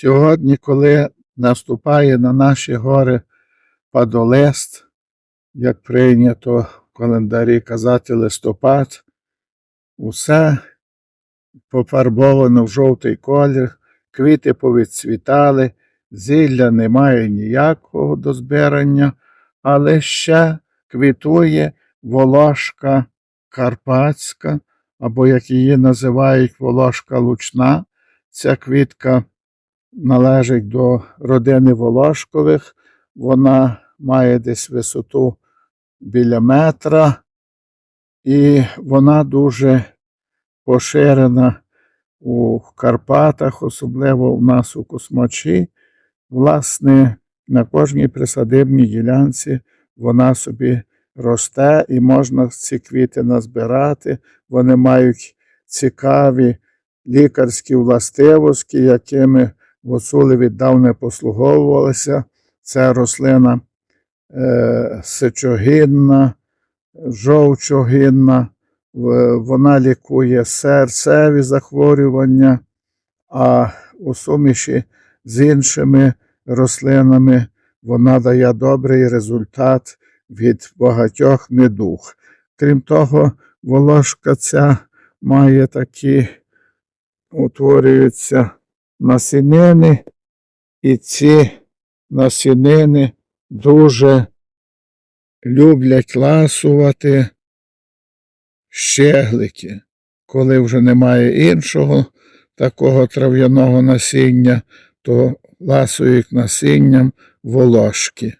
Сьогодні, коли наступає на наші гори падолест, як прийнято в календарі казати листопад, усе пофарбовано в жовтий колір, квіти повідцвітали, зілля немає ніякого до збирання, але ще квітує волошка карпатська, або як її називають волошка лучна. Ця квітка належить до родини Волошкових. Вона має десь висоту біля метра, і вона дуже поширена у Карпатах, особливо у нас у Космачі. Власне, на кожній присадибній ділянці вона собі росте і можна ці квіти назбирати. Вони мають цікаві лікарські властивості, якими гуцули віддавна послуговувалися. Це рослина е, сечогінна, жовчогінна, вона лікує серцеві захворювання, а у суміші з іншими рослинами вона дає добрий результат від багатьох недуг. Крім того, волошка ця має такі, утворюються насінини, і ці насінини дуже люблять ласувати щеглики. Коли вже немає іншого такого трав'яного насіння, то ласують насінням волошки.